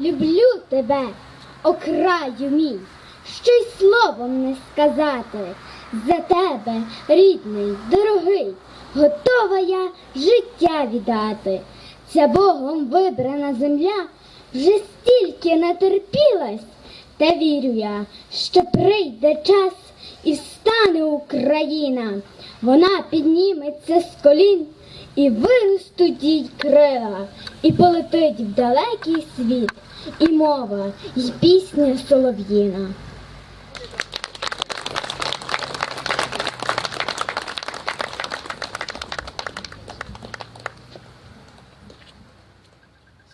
Люблю тебе, о краю мій, що й словом не сказати. За тебе, рідний, дорогий, готова я життя віддати. Ця Богом вибрана земля вже стільки натерпілась, та вірю я, що прийде час і стане Україна. Вона підніметься з колін і виростуть їй крила, і полетить в далекий світ, і мова, і пісня солов'їна.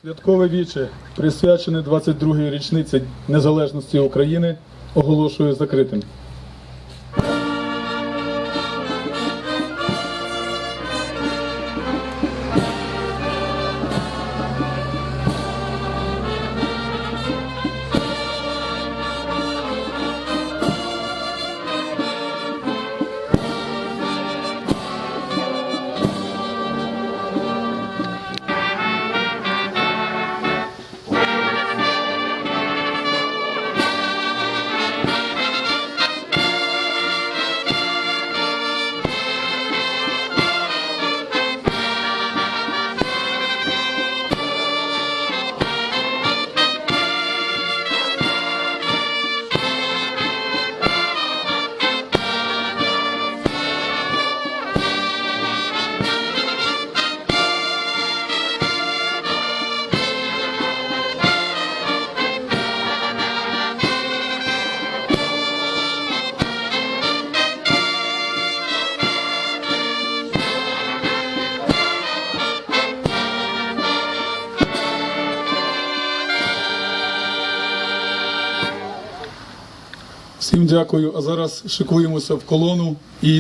Святкове віче, присвячене 22-й річниці незалежності України, оголошую закритим. Всім дякую. А зараз шикуємося в колону і